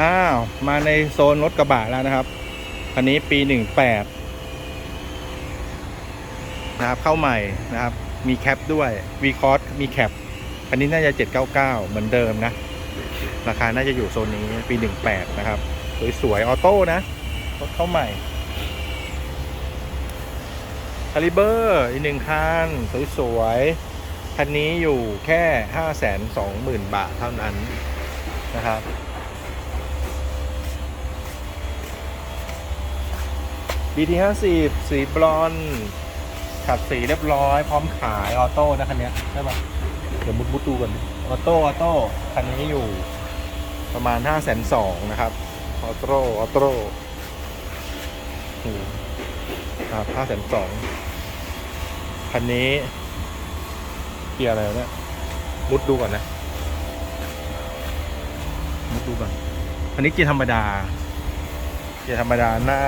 อ้าว มาในโซนรถกระบะแล้วนะครับอันนี้ปี18นะครับ เข้าใหม่นะครับ มีแคปด้วยวีคอร์สมีแคปอันนี้น่าจะ 799 เหมือนเดิมนะ ราคาน่าจะอยู่โซนนี้ปี 18 นะครับ สวยๆออโต้นะรถเข้าใหม่คาลิเบอร์อีกหนึ่งคัน สวยๆคันนี้อยู่แค่ 520,000 บาทเท่านั้นนะครับ BT 50สีบรอนขัดสีเรียบร้อย พร้อมขายออโต้นะคันนี้ใช่ปะเดี๋ยวมุดมุดดูกันออโต้ออโต้คันนี้อยู่ประมาณ5 2 0 0 0นสองนะครับออโต้ออโต้ครับ5 2 0 0 0คันนี้เกียร์อะไรเนี่ยมุดดูก่อนนะมุดดูก่อนอันนี้เกียร์ธรรมดา เกียร์ธรรมดาหน้า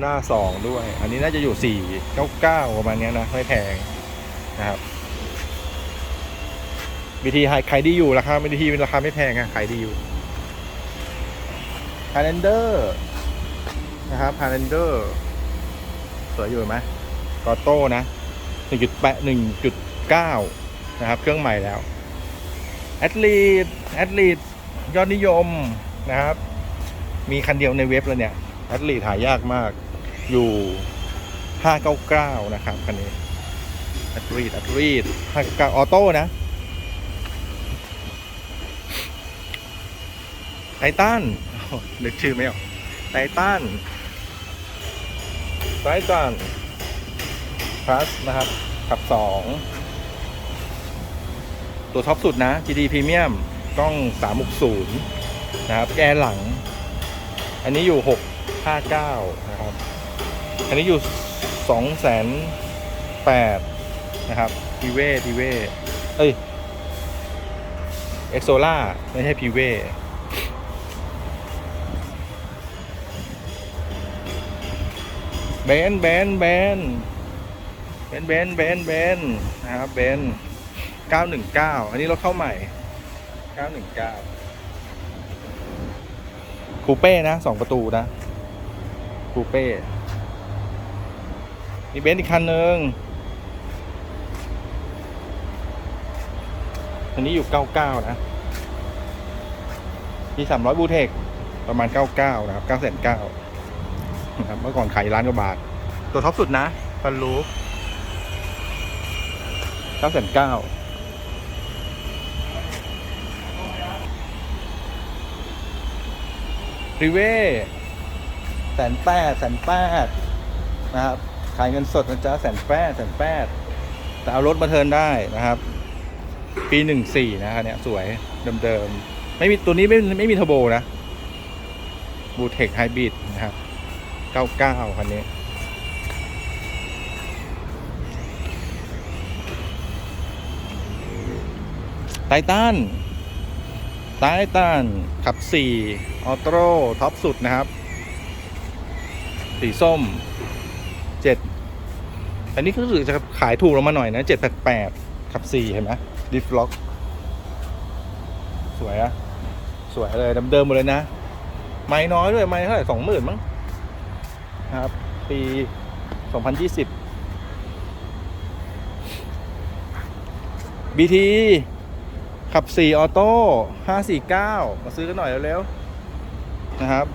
หน้าสองด้วย อันนี้น่าจะอยู่สี่เก้าเก้าประมาณนี้นะ ไม่แพงนะครับวิธีขายดีอยู่ราคาวิธีราคาไม่แพงอะขายดีอยู่ h i g h l a n d e r นะครับ h i g h l a n d e r สวยอยู่ไหมกอโต้นะหนึ่งจุดแปดหนึ่งจุดเก้านะครับ เครื่องใหม่แล้วแอดลีดแอดลีดยอดนิยมนะครับ มีคันเดียวในเว็บแล้วเนี่ยแอดลีดหายากมาก อยู่ 599 นะครับคันนี้แอดลีดแอดลีด599ออโต้นะไททันโอ้นึกชื่อไม่ออกไททันไททันพลัสนะครับ ขับ 2 ตัวท็อปสุดนะ GD Premium กล้อง 360 นะครับ แกนหลัง อันนี้อยู่ 659 นะครับ อันนี้อยู่2 8 0 0 0นะครับพีเว่พีเว่เอ้ยเอ็กโซล่าไม่ใช่พีเว่เบนเบนเบนเบนเบนเบนเบนนะครับเบน919อันนี้รถเข้าใหม่919คูเป้นะสองประตูนะคูเป้ มีเบนซ์อีกคันหนึ่งอันนี้อยู่ 99 นะ มี 300 บูเทค ประมาณ 99 นะครับ9,900นะครับ เมื่อก่อนขายล้านกว่าบาท ตัวท็อปสุดนะฟันรูฟ9,900รีเว่แสนแปดแสนแปดนะครับายเงินสดนะจ๊ะแสนแปดแสนแปดแต่เอารถมาเทินได้นะครับ ปีหนึ่งสี่นะครับเนี่ยสวยเดิมๆไม่มีตัวนี้ไม่ไม่มีเทอร์โบนะบูเทคไฮบริดนะครับเก้าเก้าคันนี้ไททันไททันขับ4ออโต้ท็อปสุดนะครับ สีส้ม7 อันนี้ก็รู้สึกจะขายถูกลงมาหน่อยนะ788ขับ4เห็นไหมดิฟล็อกสวยอะสวยเลยเดิมๆหมดเลยนะ ไม่น้อยด้วย ไม่เท่าไหร่สองหมื่นมั้งนะครับ ปี2020 BT ขับ4ออโต้549มาซื้อกันหน่อยเร็วๆนะครับ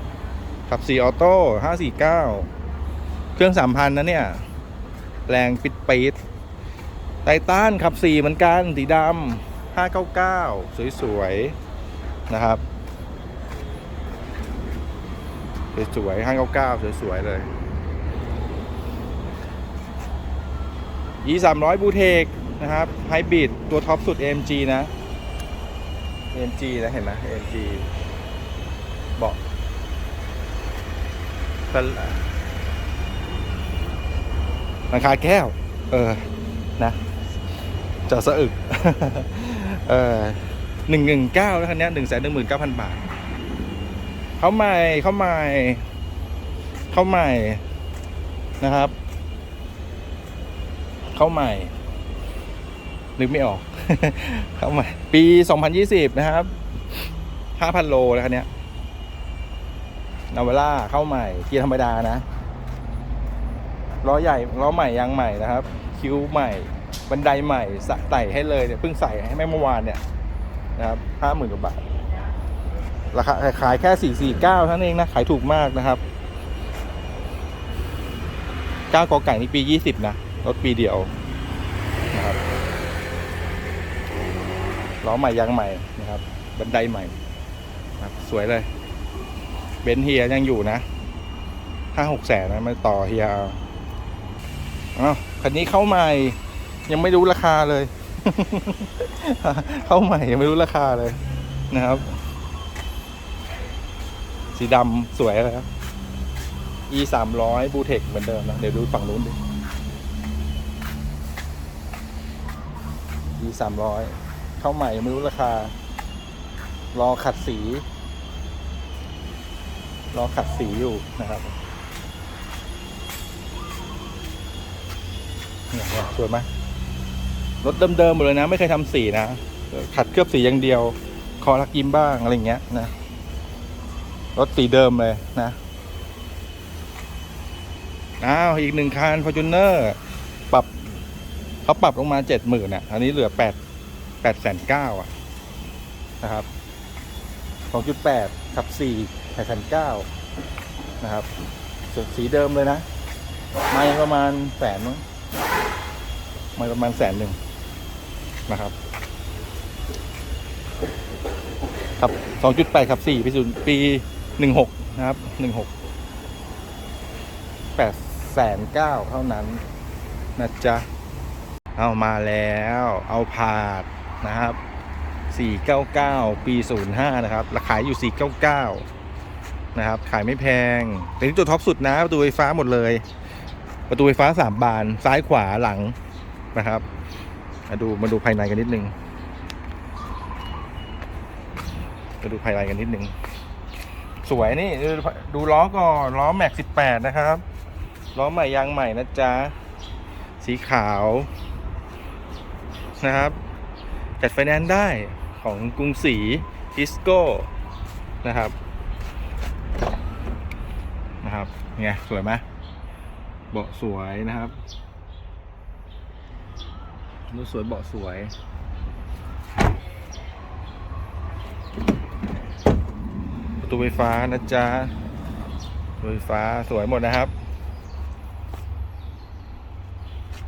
ขับ4ออโต้549เครื่อง3,000นะเนี่ย แรงปิดปีดไททันขับ4เหมือนกันสีดำ599สวยๆ นะครับ สวยๆ599สวยๆ เลย E 300บูเทคนะครับไฮบริดตัวท็อปสุด AMG นะ AMG นะเห็นไหม AMG เบาะแต่ หลังคาแก้ว เออ นะจอสะอึก เออหนึ่งหนึ่งเก้าแล้วคันนี้หนึ่งแสนหนึ่งหมื่นเก้าพันบาท เข้าใหม่ เข้าใหม่ เข้าใหม่ นะครับ เข้าใหม่ นึกไม่ออก เข้าใหม่ ปี2020นยี่สิบนะครับห้าพันโลแล้วคันนี้นาวาร่าเข้าใหม่ เกียร์ธรรมดานะ ล้อใหญ่ล้อใหม่ยางใหม่นะครับ คิ้วใหม่ บันไดใหม่สะไต่ให้เลยเนี่ยเพิ่งใส่ให้แม่เมื่อวานเนี่ยนะครับห้าหมื่นกว่าบาทราคาขายแค่สี่สี่เก้าเท่านั้นเองนะ ขายถูกมากนะครับเก้ากอไก่นี่ปียี่สิบนะ รถปีเดียวนะครับล้อใหม่ยางใหม่นะครับ บันไดใหม่นะครับสวยเลย เบนเฮียยังอยู่นะห้าหกแสนนะมาต่อเฮีย อาอ้าวคันนี้เข้าใหม่ ยังไม่รู้ราคาเลย เข้าใหม่ยังไม่รู้ราคาเลยนะครับ สีดำสวยเลยครับ e สามร้อยบูเทคเหมือนเดิมนะ เดี๋ยวดูฝั่งนู้นดิ e สามร้อยเข้าใหม่ยังไม่รู้ราคา รอขัดสี รอขัดสีอยู่นะครับ เนี่ยสวยไหมรถเดิมๆหมดเลยนะ ไม่เคยทำสีนะขัดเคลือบสีอย่างเดียว คอรักยิ้มบ้างอะไรเงี้ยนะรถสีเดิมเลยนะอ้าวอีกหนึ่งคัน f o r t u n e r ปรับเขาปรับลงมาเจ็ดหมื่นอะอันนี้เหลือแปดแปดแสนเก้าอะนะครับสองจุดแปดขับสี่แปดแสนเก้านะครับส่วนสีเดิมเลยนะ ไม่ประมาณแสนมั้ง ไม่ประมาณแสนหนึ่งนะครับขับ 2.8ขับ 4 ปีศูนย์ปี 16 นะครับ 16 8แสนเก้าเท่านั้นนะจ๊ะ เอามาแล้ว เอาผาดนะครับ 499 ปี 05 นะครับ ราคาอยู่ 499 นะครับ ขายไม่แพงแต่นี่ตัวท็อปสุดนะ ประตูไฟฟ้าหมดเลย ประตูไฟฟ้า 3 บาน ซ้ายขวาหลัง นะครับ มาดูมาดูภายในกันนิดนึงมาดูภายในกันนิดนึงสวยนี่ดูล้อก่อนล้อแม็กสิบแปดนะครับล้อใหม่ยางใหม่นะจ๊ะสีขาวนะครับ จัดไฟแนนซ์ได้ของกรุงศรีทิสโก้นะครับนะครับไงสวยไหมเบาะสวยนะครับ รถสวยเบาะสวย ประตูไฟฟ้านะจ๊ะประตูไฟฟ้าสวยหมดนะครับ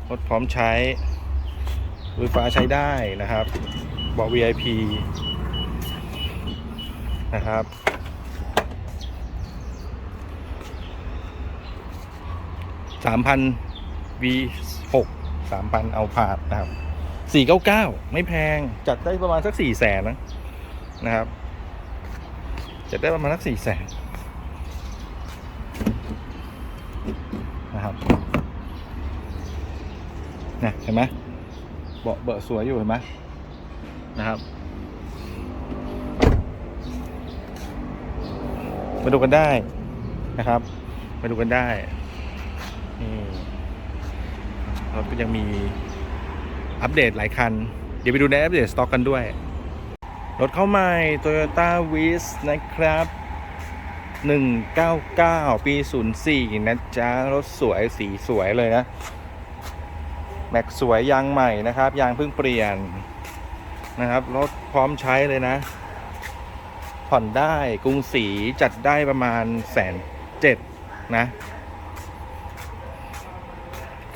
รถพร้อมใช้ไฟฟ้าใช้ได้นะครับเบาะ VIP นะครับสามพัน V หก สามพันเอาผาดนะครับสี่เก้าเก้าไม่แพงจัดได้ประมาณสักสี่แสนนะนะครับจะได้ประมาณสักสี่แสนนะครับนะเห็นไหมเบาะเบาะสวยอยู่เห็นไหมนะครับมาดูกันได้นะครับ มาดูกันได้นี่ เราก็ยังมีอัปเดตหลายคัน เดี๋ยวไปดูในอัปเดตสต็อกกันด้วย รถเข้าใหม่ Toyota w i s นะครับ 199 ปี 04 นะจ๊ะ รถสวยสีสวยเลยนะ แม็กสวยยางใหม่นะครับ ยางเพิ่งเปลี่ยนนะครับ รถพร้อมใช้เลยนะ ผ่อนได้กรุงศรีจัดได้ประมาณแสนเจ็ดนะ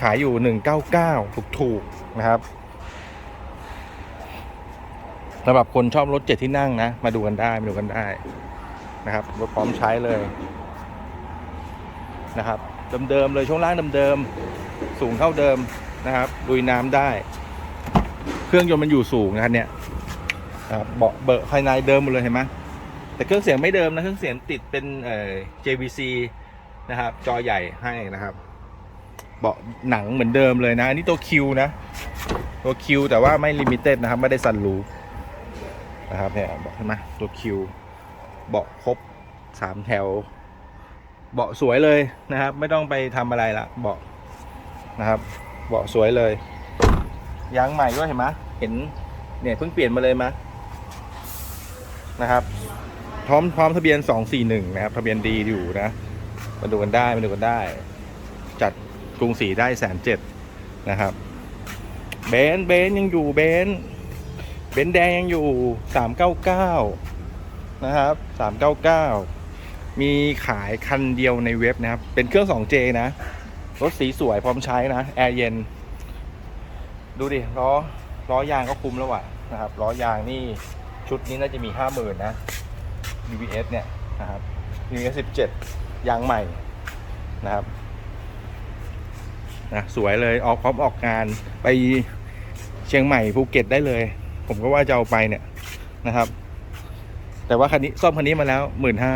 ขายอยู่ 199 ถูกๆนะครับสำหรับคนชอบรถเจ็ดที่นั่งนะ มาดูกันได้ มาดูกันได้นะครับรถพร้อมใช้เลยนะครับเดิมๆเลยช่วงล่างเดิมๆสูงเท่าเดิมนะครับลุยน้ำได้ เครื่องยนต์มันอยู่สูงนะครับเนี่ยเบาะเบอะภายในเดิมหมดเลยเห็นไหมแต่เครื่องเสียงไม่เดิมนะเครื่องเสียงติดเป็นเอ่อ JVC นะครับ จอใหญ่ให้นะครับ เบาะหนังเหมือนเดิมเลยนะ อันนี้ตัวคิวนะ ตัวคิวแต่ว่าไม่ลิมิเต็ดนะครับ ไม่ได้ซันรูฟนะครับเนี่ยบาะเห็นไหมตัวคิวเบาะครบสามแถว เบาะสวยเลยนะครับ ไม่ต้องไปทำอะไรละเบาะนะครับ เบาะสวยเลยยางใหม่ด้วยเห็นไหมเห็นเนี่ยเพิ่งเปลี่ยนมาเลยมะนะครับพร้อมพร้อมทะเบียน241นะครับ ทะเบียนดีอยู่นะมาดูกันได้มาดูกันได้ กรุงศรีได้แสนเจ็ดนะครับเบนซ์เบนซ์ยังอยู่เบนซ์เบนซ์แดงยังอยู่399นะครับ399มีขายคันเดียวในเว็บนะครับ เป็นเครื่อง 2J นะ รถสีสวยพร้อมใช้นะ แอร์เย็น ดูดิล้อล้อยางก็คุ้มแล้ววะนะครับล้อยางนี่ชุดนี้น่าจะมี 50,000 นะ BBS เนี่ยนะครับ BBS 17 ยางใหม่นะครับ นะสวยเลยออกพร้อมออกงานไปเชียงใหม่ภูเก็ตได้เลย ผมก็ว่าจะเอาไปเนี่ยนะครับ แต่ว่าคันนี้ซ่อมคันนี้มาแล้วหมื่นห้า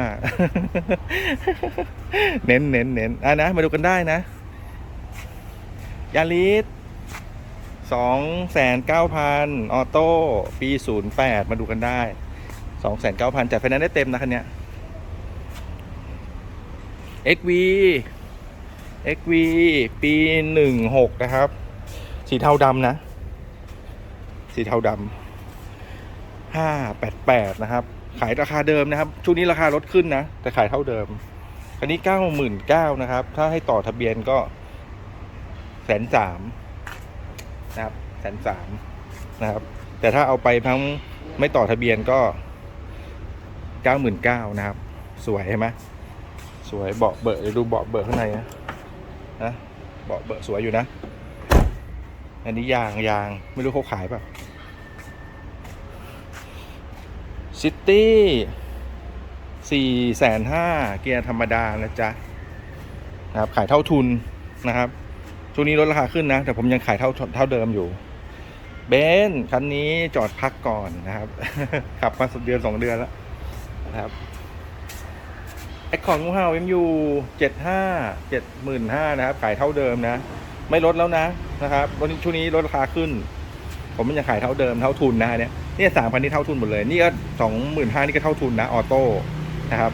เน้นเน้นเน้นอะนะ มาดูกันได้นะยาริสสองแสนเก้าพันออโต้ปีศูนย์แปดมาดูกันได้สองแสนเก้าพันจัดไฟแนนซ์ได้เต็มนะคันเนี้ย XV XV ปีหนึ่งหกนะครับ สีเทาดำนะ สีเทาดำห้าแปดแปดนะครับ ขายราคาเดิมนะครับ ช่วงนี้ราคาลดขึ้นนะ แต่ขายเท่าเดิมอันนี้เก้าหมื่นเก้านะครับ ถ้าให้ต่อทะเบียนก็แสนสามนะครับแสนสามนะครับ แต่ถ้าเอาไปทั้งไม่ต่อทะเบียนก็เก้าหมื่นเก้านะครับ สวยใช่ไหมสวยเบาะเบอะเดี๋ยวดูเบาะเบอะข้างในนะ นะเบาะเบอะสวยอยู่นะ อันนี้ยางยางไม่รู้เขาขายเปล่ะซิตี้สี่แสนห้าเกียร์ธรรมดานะจ๊ะนะครับขายเท่าทุนนะครับช่วงนี้ลดราคาขึ้นนะ แต่ผมยังขายเท่าเท่าเดิมอยู่เบนซ์คันนี้จอดพักก่อนนะครับ ขับมาสักเดือนสองเดือนแล้วนะครับ ไอของงูเห่ายังอยู่เจ็ดห้าเจ็ดหมื่นห้านะครับ ขายเท่าเดิมนะ ไม่ลดแล้วนะนะครับวันนี้ช่วงนี้ลดราคาขึ้น ผมมันยังขายเท่าเดิมเท่าทุนนะเนี่ยเนี่ยสามพันนี่เท่าทุนหมดเลย นี่ก็สองหมื่นห้านี่ก็เท่าทุนนะออโต้นะครับ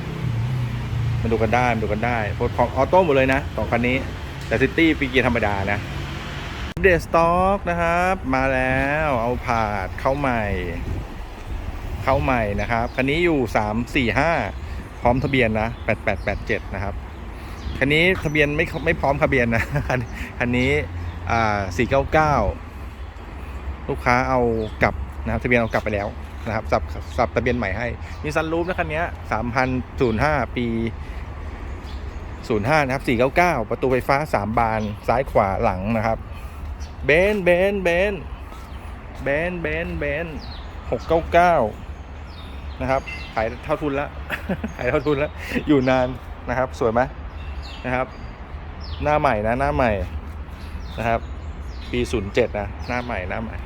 มาดูกันได้มาดูกันได้ของออโต้หมดเลยนะสองคันนี้ แต่ซิตี้ปีเกียร์ธรรมดานะเดสต็อกนะครับ มาแล้วเอาผาดเข้าใหม่ เข้าใหม่นะครับ คันนี้อยู่สามสี่ห้า พร้อมทะเบียนนะแปดแปดแปดเจ็ดนะครับ คันนี้ทะเบียนไม่ไม่พร้อมทะเบียนนะคันคันนี้อ่าสี่เก้าเก้าลูกค้าเอากลับนะครับทะเบียนเอากลับไปแล้วนะครับสับสับทะเบียนใหม่ให้มีซันรูฟนะคันนี้สามพันศูนย์ห้าปี 05 นะครับ 499 ประตูไฟฟ้า 3 บานซ้ายขวาหลังนะครับ เบน เบน เบน เบน เบน เบน 699 นะครับ ขายเท่าทุนแล้วขายเท่าทุนแล้ว อยู่นานนะครับ สวยไหมนะครับ หน้าใหม่นะหน้าใหม่นะครับ ปี07นย์เจ็ดนะหน้าใหม่หน้าใหม่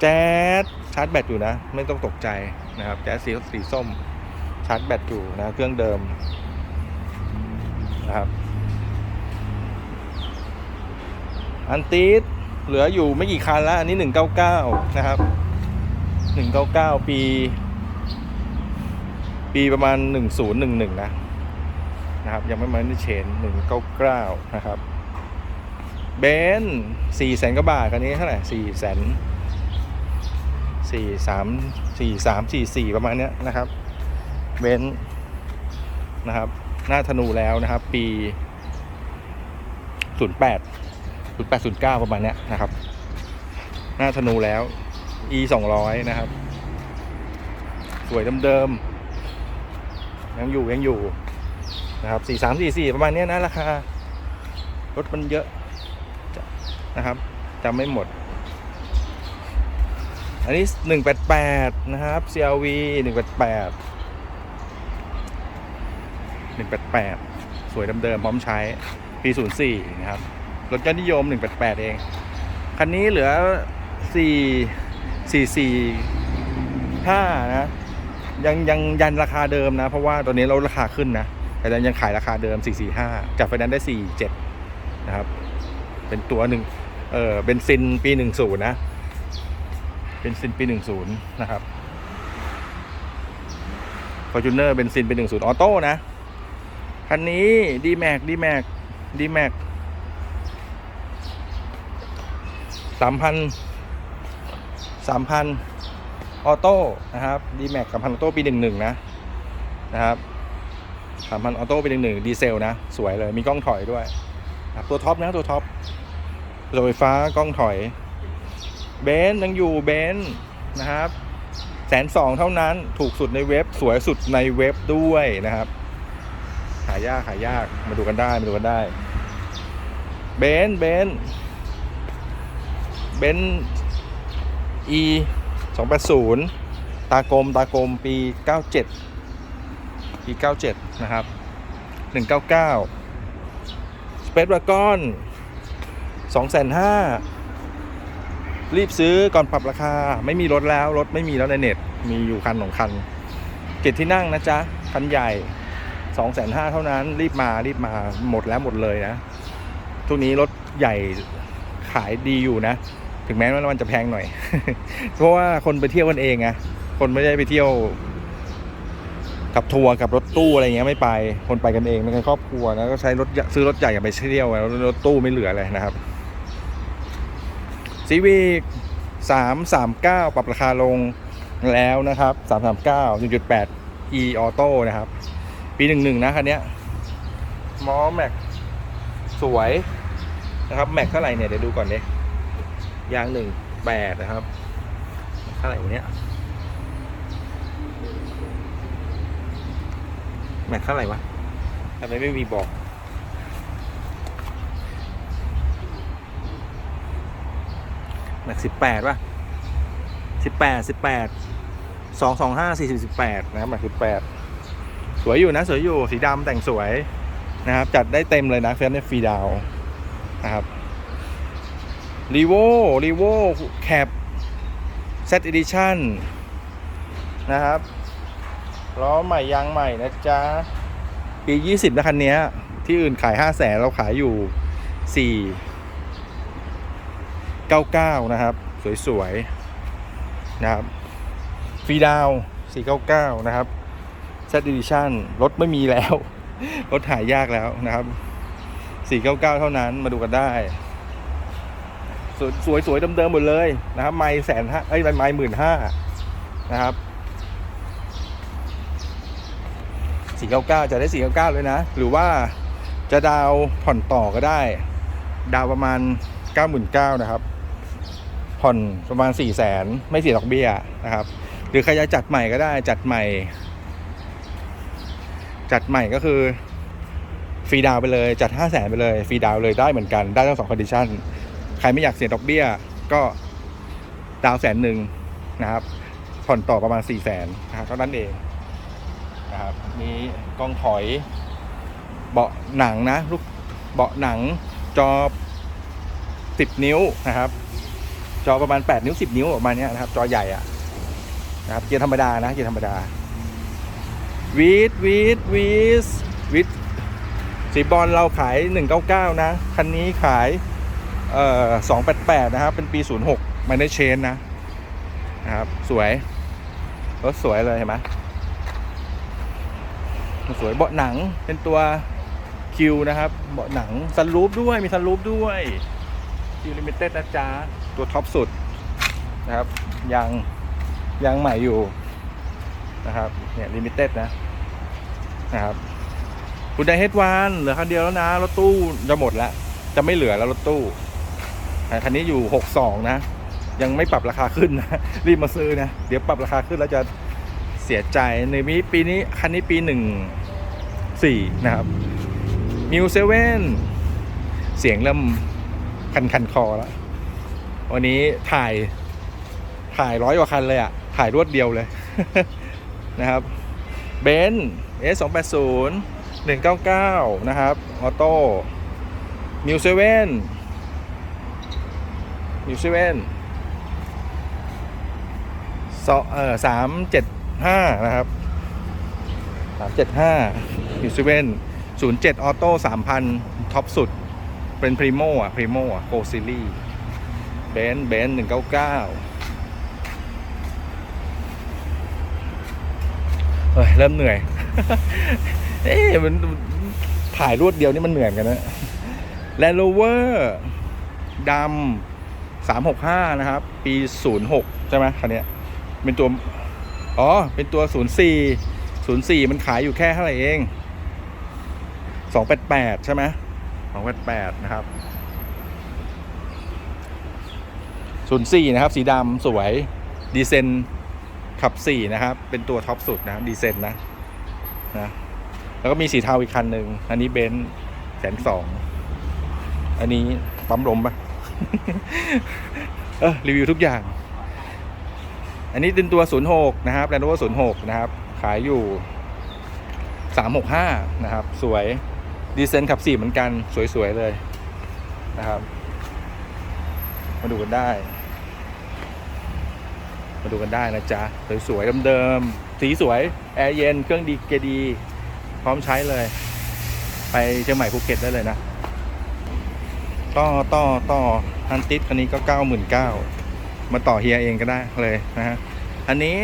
แจ๊สชาร์จแบตอยู่นะ ไม่ต้องตกใจนะครับ แจ๊สสีสีส้มชาร์จแบตอยู่นะเครื่องเดิมนะครับ อันตีดเหลืออยู่ไม่กี่คันแล้ว อันนี้หนึ่งเก้าเก้านะครับ หนึ่งเก้าเก้าปี ปีประมาณหนึ่งศูนย์หนึ่งหนึ่งนะนะครับ ยังไม่มาในเชนหนึ่งเก้าเก้านะครับเบนสี่แสนกว่าบาทคันนี้เท่าไหร่สี่แสนสี่สามสี่สามสี่สี่ประมาณเนี้ยนะครับ เบนนะครับ หน้าธนูแล้วนะครับ ปี08 0809ประมาณเนี้ยนะครับ หน้าธนูแล้ว e 200นะครับ สวยเดิมๆยังอยู่ยังอยู่นะครับ4344ประมาณนี้นะราคารถมันเยอะนะครับจำไม่หมด อันนี้188นะครับ CRV 188 188สวยเดิมๆพร้อมใช้ปี04นะครับรถยอดนิยม188เอง คันนี้เหลือ 4 4 4 5นะยังยังยันราคาเดิมนะ เพราะว่าตอนนี้เราราคาขึ้นนะ แต่ยังขายราคาเดิม 445จากไฟแนนซ์ได้ 47 นะครับ เป็นตัวหนึ่งเออเบนซินปี 10 นะเป็นซินปี 10 นะครับ f o r t u n e r เบนซินเป็น10 ออโต้นะ คันนี้ d m a x d m a x d m a x สามพัน สามพันออโต้นะครับดีแม็กกับพันออโต้ปีหนึ่งหนึ่งนะนะครับสามพันออโต้ปีหนึ่งหนึ่งดีเซลนะ สวยเลยมีกล้องถอยด้วย ตัวท็อปนะตัวท็อประบบไฟฟ้ากล้องถอย เบนซ์ยังอยู่เบนซ์นะครับแสนสองเท่านั้นถูกสุดในเว็บสวยสุดในเว็บด้วยนะครับหายากหายากมาดูกันได้มาดูกันได้เบนซ์เบนซ์เบน e 280 ตากลมตากลมปี 97 ปี 97 นะครับ 199 Space Wagon 2,500รีบซื้อก่อนปรับราคา ไม่มีรถแล้ว รถไม่มีแล้วในเน็ต มีอยู่คันสองคันเจ็ดที่นั่งนะจ๊ะ คันใหญ่ 2,500เท่านั้น รีบมา รีบมา หมดแล้วหมดเลยนะ ทุกนี้รถใหญ่ขายดีอยู่นะ ถึงแม้ว่ามันจะแพงหน่อย เพราะว่าคนไปเที่ยวกันเองไงคนไม่ได้ไปเที่ยว กับทัวร์กับรถตู้อะไรเงี้ยไม่ไป คนไปกันเองเป็นครอบครัวนะก็ใช้รถซื้อรถใหญ่กันไปเที่ยวแล้วรถตู้ไม่เหลือเลยนะครับซีวีสามสามเก้าปรับราคาลงแล้วนะครับสามสามเก้าหนึ่งจุดแปด e ออโต้นะครับ ปีหนึ่งหนึ่งนะคันเนี้ยมอแม็กสวยนะครับ แม็กเท่าไหร่เนี่ย เดี๋ยวดูก่อนเด ยางหนึ่งแปดนะครับเท่าไหร่วะเนี้ยแม็กเท่าไหร่วะทำไมไม่มีบอก แม็กสิบแปดป่ะสิบแปดสิบแปดสองสองห้าสี่สิบสิบแปดนะครับแม็กสิบแปดสวยอยู่นะ สวยอยู่ สีดำแต่งสวยนะครับ จัดได้เต็มเลยนะเฟสในฟรีดาวนะครับ รีโวรีโวแคปเซตอีดิชั่นนะครับล้อใหม่ยางใหม่นะจ๊ะ ปี 20 นะคันนี้ที่อื่นขาย 5 0 0แสนเราขายอยู่ 4 99 นะครับ สวย ๆ นะครับฟรีดาว 499 นะครับเซตอีดิชั่นรถไม่มีแล้ว รถหายากแล้วนะครับ 499 เท่านั้นมาดูกันได้ สวยสวยสวยเดิมๆหมดเลยนะครับ ไม่แสนห้าเอ้ไม่หมื่นห้านะครับสี่เก้าเก้าจะได้สี่เก้าเก้าเลยนะ หรือว่าจะดาวผ่อนต่อก็ได้ ดาวประมาณเก้าหมื่นเก้านะครับ ผ่อนประมาณสี่แสนไม่เสียดอกเบี้ยนะครับ หรือใครจะจัดใหม่ก็ได้จัดใหม่ จัดใหม่ก็คือฟรีดาวไปเลยจัดห้าแสนไปเลยฟรีดาวเลยได้เหมือนกันได้ทั้งสองคอนดิชัน ใครไม่อยากเสียดอกเบี้ย ก็ดาวแสนหนึ่งนะครับ ผ่อนต่อประมาณสี่แสนนะครับเท่านั้นเองนะครับมีกล้องถอย เบาะหนังนะลูกเบาะหนังจอสิบนิ้วนะครับ จอประมาณแปดนิ้วสิบนิ้วประมาณเนี้ยนะครับ จอใหญ่อะนะครับเกียร์ธรรมดานะเกียร์ธรรมดาวีดวีดวีสวีดสีบอลเราขายหนึ่งเก้าเก้านะ คันนี้ขาย เอ่อสองแปดแปดนะครับ เป็นปีศูนย์หกมันได้เชนนะ นะครับ สวย รถสวยเลยเห็นไหมสวยเบาะหนังเป็นตัวคิวนะครับ เบาะหนังซันรูฟด้วย มีซันรูฟด้วยคิวลิมิเต็ดนะจ๊ะ ตัวท็อปสุดนะครับยังยังใหม่อยู่นะครับ เนี่ยลิมิเต็ดนะ นะครับคุณไดเฮดวานเหลือคันเดียวแล้วนะ รถตู้จะหมดแล้ว จะไม่เหลือแล้วรถตู้ อ่คันนี้อยู่ 62 นะ ยังไม่ปรับราคาขึ้นนะ รีบมาซื้อนะ เดี๋ยวปรับราคาขึ้นแล้วจะเสียใจในปีปีนี้คันนี้ปี 14 นะครับมิวเซเว่นเสียงเริ่มคันคันคอแล้ว วันนี้ถ่ายถ่ายร้อยกว่าคันเลยอะถ่ายรวดเดียวเลยนะครับเบนซ์เอสสองแปดศูนย์หนึ่งเก้าเก้านะครับ ออโต้มิวเซเว่น มิวเซเว่นสอเอ่อสามเจ็ดห้านะครับสามเจ็ดห้ามิวเซเว่นศูนย์เจ็ดออโต้สามพันท็อปสุด เป็นพรีโมอะพรีโมอะโกซิลี่เบนเบนหนึ่งเก้าเก้าเฮ้ยเริ่มเหนื่อย เอ๊ะมันถ่ายรวดเดียวนี่มันเหนื่อยกันนะแลนด์โรเวอร์ดำ สามหกห้านะครับ ปีศูนย์หกใช่ไหมคันนี้เป็นตัว อ๋อ เป็นตัวศูนย์สี่ศูนย์สี่มันขายอยู่แค่เท่าไหร่เองสองแปดแปดใช่ไหมสองแปดแปดนะครับศูนย์สี่นะครับ สีดำสวย ดีเซนขับสี่นะครับ เป็นตัวท็อปสุดนะดีเซนนะนะแล้วก็มีสีเทาอีกคันหนึ่ง อันนี้เบนซ์แสนสอง อันนี้ปั๊มลมปะ เออรีวิวทุกอย่าง อันนี้เป็นตัว 06 นะครับ Land Rover 06 นะครับ ขายอยู่ 365 นะครับ สวยดีเซนขับ4เหมือนกัน สวย ๆ เลยนะครับ มาดูกันได้ มาดูกันได้นะจ๊ะ สวย ๆ เดิมๆสีสวย แอร์เย็น เครื่องดีเกดี พร้อมใช้เลย ไปเชียงใหม่ภูเก็ตได้เลยนะ ต่อต่อต่อฮันติสคันนี้ก็เก้าหมื่นเก้ามาต่อเฮียเองก็ได้เลยนะฮะ อันนี้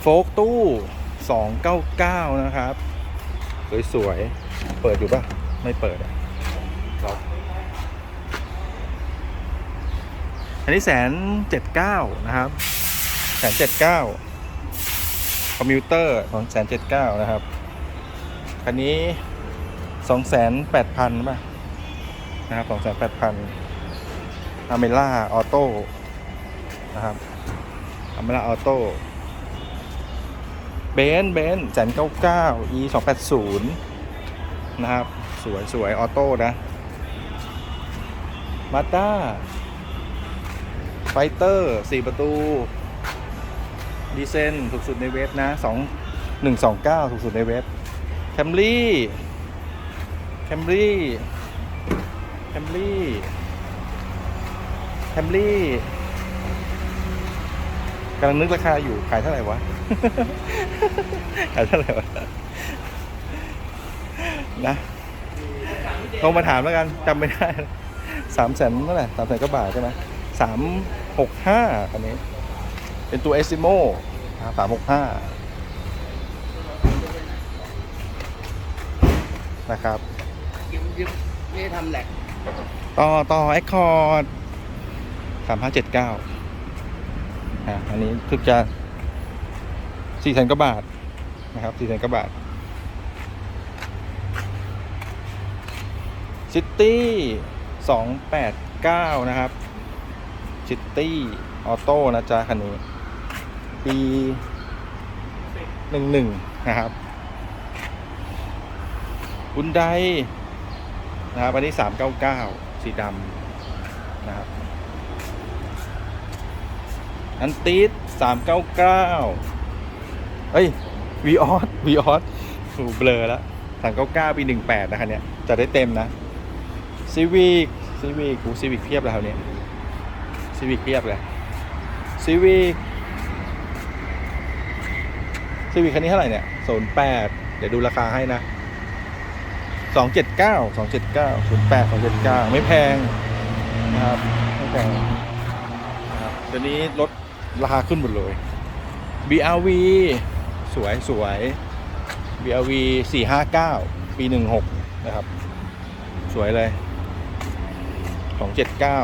โฟกตู้สองเก้าเก้านะครับ สวยๆ เปิดอยู่ปะไม่เปิดอะล็อกอันนี้แสนเจ็ดเก้านะครับแสนเจ็ดเก้าคอมพิวเตอร์ของแสนเจ็ดเก้านะครับ คันนี้ สองแสนแปดพันป่ะนะครับสองแสนแปดพันอเมล่าออโต้นะครับอเมล่าออโต้เบนเบนแสนเก้าเก้า e สองแปดศูนย์นะครับ สวยสวยออโต้นะมาด้าไฟเตอร์สี่ประตู ดีเซนถูกสุดในเว็บนะสองหนึ่งสองเก้าถูกสุดในเว็บแคมรี่ แคมรี่แคมรี่แคมรี่กำลังนึกราคาอยู่ขายเท่าไหร่วะ ขายเท่าไหร่วะ นะโทรมาถามแล้วกันจำไม่ได้สามแสนเท่าไหร่สามแสนก็บาทใช่ไหมสามหกห้าคันนี้ เป็นตัวเอซิโมสามหกห้านะครับ ยืมยืมนี่ทำแหลกต่อต่อ a อ c คอร์ดสามห้าเจ็ดเก้าอะอันนี้ถึกจะสี่แสนกว่าบาทนะครับสี่แสนกว่าบาทซิตี้สองแปดเก้านะครับซิตี้ออโต้นะจ๊ะคันนี้ ปีหนึ่งหนึ่งนะครับบุนได นะครับอันนี้399สีดำนะครับ อันติด399เอ้ยวีออสวีออสถูเบลอแล้ว399ปี18นะครับเนี่ยจะได้เต็มนะซีวิกซีวิกกูซีวิกเพียบแล้วเนี่ยซีวิกเพียบเลยซีวิกซีวิกคันนี้เท่าไหร่เนี่ย08เดี๋ยวดูราคาให้นะ สองเจ็ดเก้าสองเจ็ดเก้าศูนย์แปดสองเจ็ดเก้าไม่แพงนะครับไม่แพงนะครับเดี๋ยวนี้ลดราคาขึ้นหมดเลย BRV สวยสวย BRV สี่ห้าเก้าปีหนึ่งหกนะครับ สวยเลยสองเจ็ดเก้า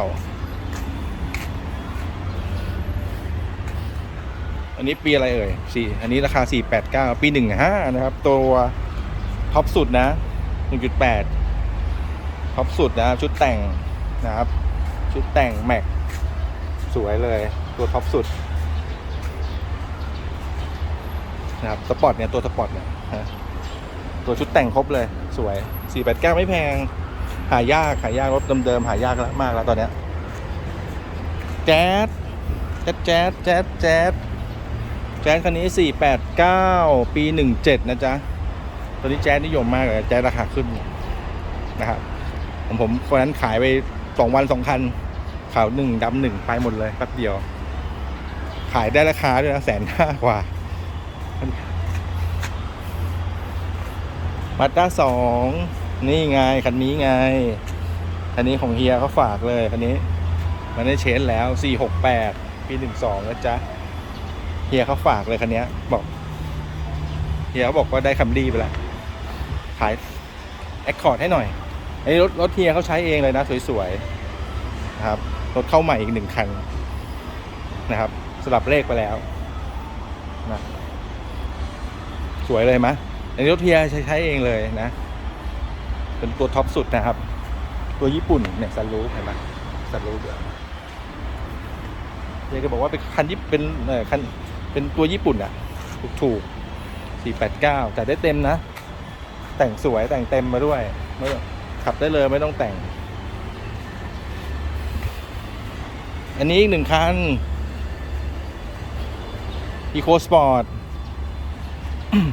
อันนี้ปีอะไรเอ่ยสี่อันนี้ราคาสี่แปดเก้าปีหนึ่งห้านะครับ ตัวท็อปสุดนะ 1.8ท็อปสุดนะครับชุดแต่งนะครับ ชุดแต่งแม็กสวยเลยตัวท็อปสุดนะครับสปอร์ตเนี่ยตัวสปอร์ตเนี่ยฮะตัวชุดแต่งครบเลยสวย 489 ไม่แพง หายากหายากรถเดิมๆหายากแล้วมากแล้วตอนเนี้ยแจ๊ดแจ๊ดแจ๊ดแจ๊ดแจ๊ดแจ๊ดคันนี้ 489 ปี 17 นะจ๊ะ อนนี้แจ๊สนิยมมากเลยแจ๊สราคาขึ้นนะครับผมผมวันนั้นขายไปสองวันสองคันขาวหนึ่งดำหนึ่งไปหมดเลยแป๊บเดียว ขายได้ราคาด้วยนะแสนห้ากว่ามาด้าสองนี่ไงคันนี้ไง คันนี้ของเฮียเขาฝากเลยคันนี้ มันได้เชนแล้วสี่หกแปดปีหนึ่งสองนะจ๊ะเฮียเขาฝากเลยคันนี้บอกเฮียเขาบอกว่าได้คัมดีไปแล้ว ขายแอคคอร์ดให้หน่อยไอ้รถรถเฮียเขาใช้เองเลยนะ สวยๆนะครับรถเข้าใหม่อีกหนึ่งคันนะครับสลับเลขไปแล้วนะสวยเลยมะอันนี้รถเทียใช้ใช้เองเลยนะ เป็นตัวท็อปสุดนะครับ ตัวญี่ปุ่นเนี่ยซันรูฟเห็นไหมซันรูฟเดี๋ยวเฮียก็บอกว่าเป็นคันญี่เป็นเออคันเป็นตัวญี่ปุ่นอะถูกถูกสี่แปดเก้าแต่ได้เต็มนะ แต่งสวยแต่งเต็มมาด้วยไม่ต้องขับได้เลยไม่ต้องแต่ง อันนี้อีกหนึ่งคัน Eco Sport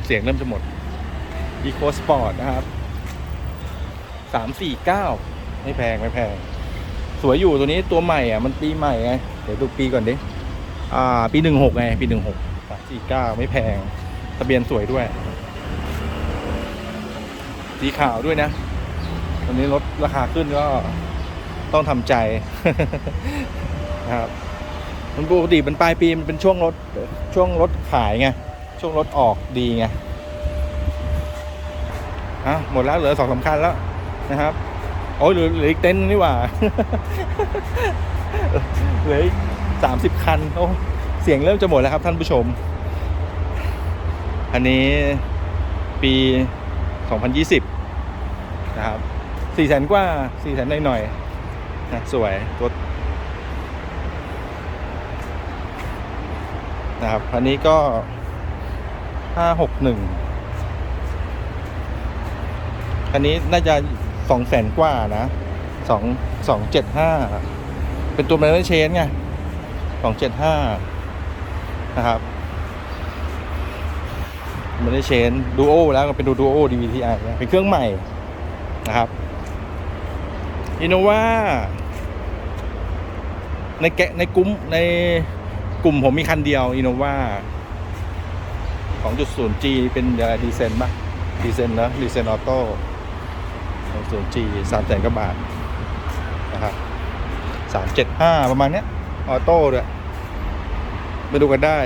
เสียงเริ่มจะหมด Eco Sport นะครับสามสี่เก้าไม่แพงไม่แพง สวยอยู่ตัวนี้ตัวใหม่อะ มันปีใหม่ไง เดี๋ยวดูปีก่อนดิ อ่า ปีหนึ่งหกไง ปีหนึ่งหกสามสี่เก้าไม่แพง ทะเบียนสวยด้วย สีขาวด้วยนะตอนนี้ลดราคาขึ้นก็ต้องทำใจนะครับมันปกติเป็นปลายปีมันเป็นช่วงรถช่วงรถขายไงช่วงรถออกดีไงอะหมดแล้วเหลือสองสำคัญแล้วนะครับโอ้ยเหลือเหลืออีกเต็นท์นี่หว่าเหลืออีกสามสิบคันโอ้เสียงเริ่มจะหมดแล้วครับท่านผู้ชม อันนี้ปี2020นยี่สิบ นะครับสี่แสนกว่าสี่แสนหน่อยๆนะสวยรถนะครับอันนี้ก็ห้าหกหนึ่งอันนี้น่าจะสองแสนกว่านะสองสองเจ็ดห้าเป็นตัวแมนเชนไงสองเจ็ดห้านะครับมันได้เชนดูโอแล้วก็เป็นดูดูโอ DVTI นะเป็นเครื่องใหม่ นะครับอินโนวาในแกะในกลุ่มในกลุ่มผมมีคันเดียวอินโนวา 2.0G เป็นอะไรดีเซนปะดีเซนนะดีเซนออโต้ 2.0G สามแสนกว่าบาทนะครับ375ประมาณเนี้ยออโต้ด้วยไปดูกันได้